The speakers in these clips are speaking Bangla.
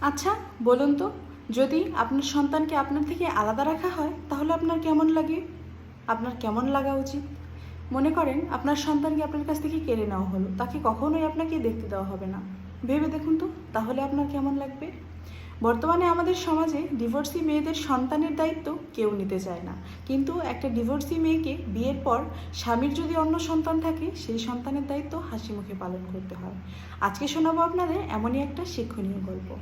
আচ্ছা বলুন তো, যদি আপনার সন্তানকে আপনার থেকে আলাদা রাখা হয়, তাহলে আপনার কেমন লাগে? আপনার কেমন লাগা উচিত? মনে করেন, আপনার সন্তানকে আপনার কাছ থেকে কেড়ে নেওয়া হলো, তাকে কখনোই আপনাকে দেখতে দেওয়া হবে না। ভেবে দেখুন তো, তাহলে আপনার কেমন লাগবে? বর্তমানে আমাদের সমাজে ডিভোর্সি মেয়েদের সন্তানের দায়িত্ব কেউ নিতে চায় না। কিন্তু একটা ডিভোর্সি মেয়েকে বিয়ের পর স্বামীর যদি অন্য সন্তান থাকে, সেই সন্তানের দায়িত্ব হাসি মুখে পালন করতে হয়। আজকে শোনাবো আপনাদের এমনই একটা শিক্ষণীয় গল্প।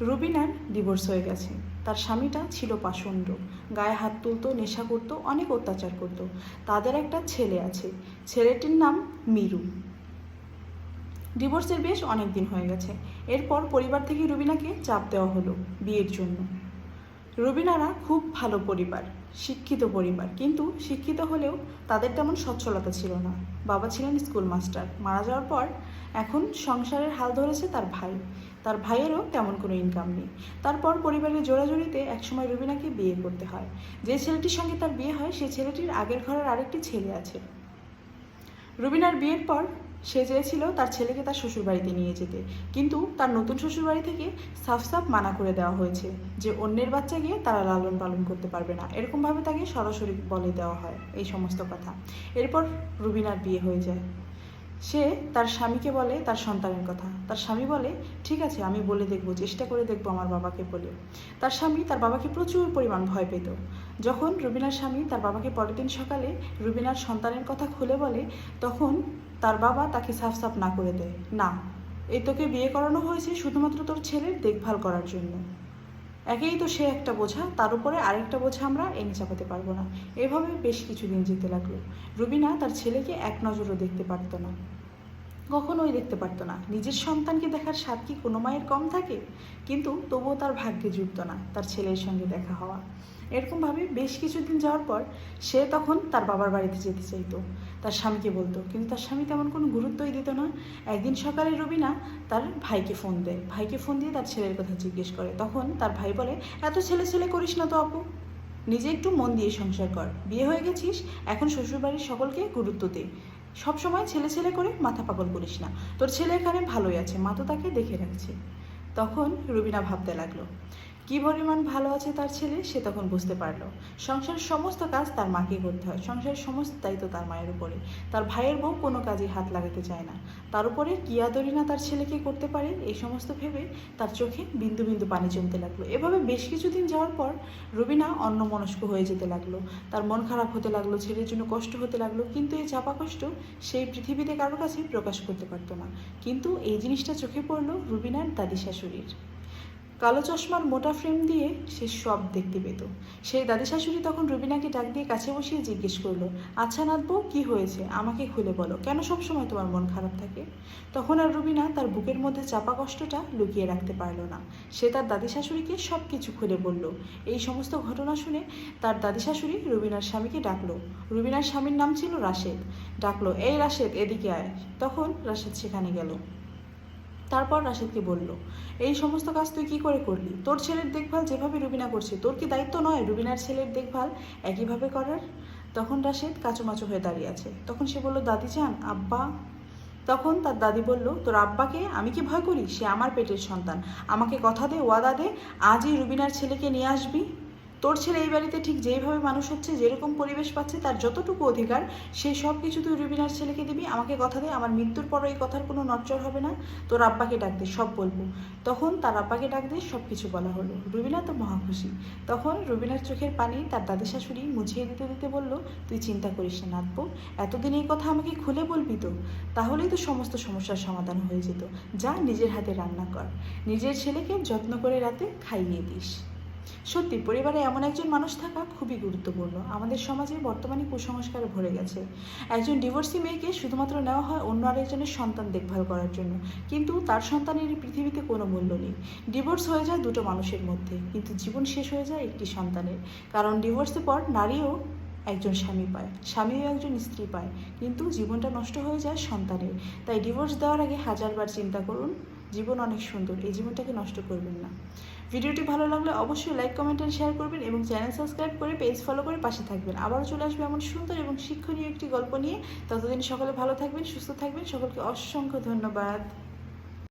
রুবিনার ডিভোর্স হয়ে গেছে। তার স্বামীটা ছিল পাষণ্ড। গায়ে হাত তুলতো, নেশা করতো, অনেক অত্যাচার করতো। তাদের একটা ছেলে আছে। ছেলেটির নাম মিরু। ডিভোর্সের বেশ অনেক দিন হয়ে গেছে। এরপর পরিবার থেকে রুবিনাকে চাপ দেওয়া হলো বিয়ের জন্য। রুবিনারা খুব ভালো পরিবার, শিক্ষিত পরিবার। কিন্তু শিক্ষিত হলেও তাদের তেমন সচ্ছলতা ছিল না। বাবা ছিলেন স্কুল মাস্টার মারা যাওয়ার পর এখন সংসারের হাল ধরেছে তার ভাই। তার ভাইয়েরও তেমন কোনো ইনকাম নেই। তারপর পরিবারের জোড়াজুড়িতে একসময় রুবিনাকে বিয়ে করতে হয়। যে ছেলেটির সঙ্গে তার বিয়ে হয় সেই ছেলেটির আগের ঘরের আরেকটি ছেলে আছে। রুবিনার বিয়ের পর সে চেয়েছিল তার ছেলেকে তার শ্বশুরবাড়িতে নিয়ে যেতে। কিন্তু তার নতুন শ্বশুরবাড়ি থেকে সাফ সাফ মানা করে দেওয়া হয়েছে যে অন্যের বাচ্চা গিয়ে তারা লালন পালন করতে পারবে না। এরকমভাবে তাকে সরাসরি বলে দেওয়া হয়, এই সমস্ত কথা। এরপর রুবিনার বিয়ে হয়ে যায়। সে তার স্বামীকে বলে, তার সন্তানের কথা। তার স্বামী বলে, ঠিক আছে, আমি বলে দেখব, চেষ্টা করে দেখব আমার বাবাকে বলে। তার স্বামী তার বাবাকে প্রচুর পরিমাণ ভয় পেত। যখন রুবিনার স্বামী তার বাবাকে পরের দিন সকালে রুবিনার সন্তানের কথা খুলে বলে, তখন তার বাবা তাকে সাফ সাফ না করে দেয়। না, এই তোকে বিয়ে করানো হয়েছে শুধুমাত্র তোর ছেলের দেখভাল করার জন্য। একেই তো সে একটা বোঝা, তার উপরে আরেকটা বোঝা আমরা এনে চাপাতে পারব না। এভাবে বেশ কিছুদিন যেতে লাগল। রুবিনা তার ছেলেকে এক নজরও দেখতে পারতো না। কখনোই দেখতে পারতো না। নিজের সন্তানকে দেখার স্বাদ কি কোনো মায়ের কম থাকে? কিন্তু তবুও তার ভাগ্যে জুটতো না, তার ছেলের সঙ্গে দেখা হওয়া। এরকমভাবে বেশ কিছুদিন যাওয়ার পর সে তখন তার বাবার বাড়িতে যেতে চাইতো। তার স্বামীকে বলতো, কিন্তু তার স্বামী তেমন কোনো গুরুত্বই দিত না। একদিন সকালে রবিনা তার ভাইকে ফোন দেয়। ভাইকে ফোন দিয়ে তার ছেলের কথা জিজ্ঞেস করে। তখন তার ভাই বলে, এত ছেলে ছেলে করিস না তো আপু। নিজে একটু মন দিয়ে সংসার কর। বিয়ে হয়ে গেছিস, এখন শ্বশুরবাড়ির সকলকে গুরুত্ব দে। সব সময় ছেলে ছেলে করে মাথা পাগল করিস না। তোর ছেলে এখানে ভালোই আছে, মা তো তাকে দেখে রাখছে। তখন রুবিনা ভাবতে লাগল কি পরিমাণ ভালো আছে তার ছেলে সে তখন বুঝতে পারল। সংসারের সমস্ত কাজ তার মাকে করতে হয়। সংসারের সমস্ত দায়িত্ব তার মায়ের উপরে। তার ভাইয়ের বউ কোনো কাজে হাত লাগাতে চায় না। তার উপরে কি আদরি না তার ছেলেকে করতে পারে? এই সমস্ত ভেবে তার চোখে বিন্দু বিন্দু পানি জমতে লাগল। এভাবে বেশ কিছুদিন যাওয়ার পর রবিনা অন্যমনস্ক হয়ে যেতে লাগল। তার মন খারাপ হতে লাগল, ছেলের জন্য কষ্ট হতে লাগল। কিন্তু এই চাপা কষ্ট সেই পৃথিবীতে কারও কাছে প্রকাশ করতে পারতো না। কিন্তু এই জিনিসটা চোখে পড়ল রুবিনার দাদি শাশুড়ির কালো চশমার মোটা ফ্রেম দিয়ে সে সব দেখতে পেত। সেই দাদি শাশুড়ি তখন রুবিনাকে ডাক দিয়ে কাছে বসিয়ে জিজ্ঞেস করল আচ্ছা নাথবো কি হয়েছে? আমাকে খুলে বলো। কেন সব সময় তোমার মন খারাপ থাকে? তখন আর রুবিনা তার বুকের মধ্যে চাপা কষ্টটা লুকিয়ে রাখতে পারল না। সে তার দাদি শাশুড়িকে সব কিছু খুলে বলল। এই সমস্ত ঘটনা শুনে তার দাদি শাশুড়ি রুবিনার স্বামীকে ডাকলো। রুবিনার স্বামীর নাম ছিল রাশেদ। ডাকলো, এই রাশেদ, এদিকে আয়। তখন রাশেদ সেখানে গেল। তারপর রাশেদকে বলল, এই সমস্ত কাজ তুই কি করে করলি? তোর ছেলের দেখভাল যেভাবে রুবিনা করছে, তোর কি দায়িত্ব নয় রুবিনার ছেলের দেখভাল একইভাবে করার? তখন রাশেদ কাচুমাচু হয়ে দাঁড়িয়ে আছে। তখন সে বলল, দাদি চান আব্বা। তখন তার দাদি বলল, তোর আব্বাকে আমি কি ভয় করি? সে আমার পেটের সন্তান। আমাকে কথা দে, ওয়াদা দে, আজই রুবিনার ছেলেকে নিয়ে আসবি। তোর ছেলে এই বাড়িতে ঠিক যেইভাবে মানুষ হচ্ছে, যেরকম পরিবেশ পাচ্ছে, তার যতটুকু অধিকার সেই সব কিছু তুই রুবিনার ছেলেকে দিবি, আমাকে কথা দে, আমার মৃত্যুর পরও এই কথার কোনো নচ্চর হবে না, তোর আব্বাকে ডাক দে, সব বলব। তখন তার আব্বাকে ডাক দিয়ে সব কিছু বলা হলো। রুবিনা তো মহা খুশি। তখন রুবিনার চোখের পানি তার দাদি শাশুড়ি মুছিয়ে দিতে দিতে বলল, তুই চিন্তা করিস না নাথবো এতদিন এই কথা আমাকে খুলে বলবি তো? তাহলেই তো সমস্ত সমস্যার সমাধান হয়ে যেত। যা নিজের হাতে রান্না কর। নিজের ছেলেকে যত্ন করে রাতে খাইয়ে দিস। সত্যি, পরিবারে এমন একজন মানুষ থাকা খুবই গুরুত্বপূর্ণ। আমাদের সমাজে বর্তমানে কুসংস্কার ভরে গেছে। একজন ডিভোর্সি মেয়েকে শুধুমাত্র নেওয়া হয় অন্য আরেকজনের সন্তান দেখভাল করার জন্য। কিন্তু তার সন্তানের এই পৃথিবীতে কোনো মূল্য নেই। ডিভোর্স হয়ে যায় দুটো মানুষের মধ্যে। কিন্তু জীবন শেষ হয়ে যায় একটি সন্তানের। কারণ ডিভোর্সের পর নারীও একজন স্বামী পায়, স্বামীও একজন স্ত্রী পায়, কিন্তু জীবনটা নষ্ট হয়ে যায় সন্তানের। তাই ডিভোর্স দেওয়ার আগে হাজারবার চিন্তা করুন, জীবন অনেক সুন্দর, এই জীবনটাকে নষ্ট করবেন না। ভিডিওটি ভালো লাগলে অবশ্যই লাইক কমেন্ট এন্ড শেয়ার করবেন এবং চ্যানেল সাবস্ক্রাইব করে পেজ ফলো করে পাশে থাকবেন। আবারও চলে আসবে এমন সুন্দর এবং শিক্ষণীয় একটি গল্প নিয়ে। ততদিন সকলে ভালো থাকবেন, সুস্থ থাকবেন। সকলকে অসংখ্য ধন্যবাদ।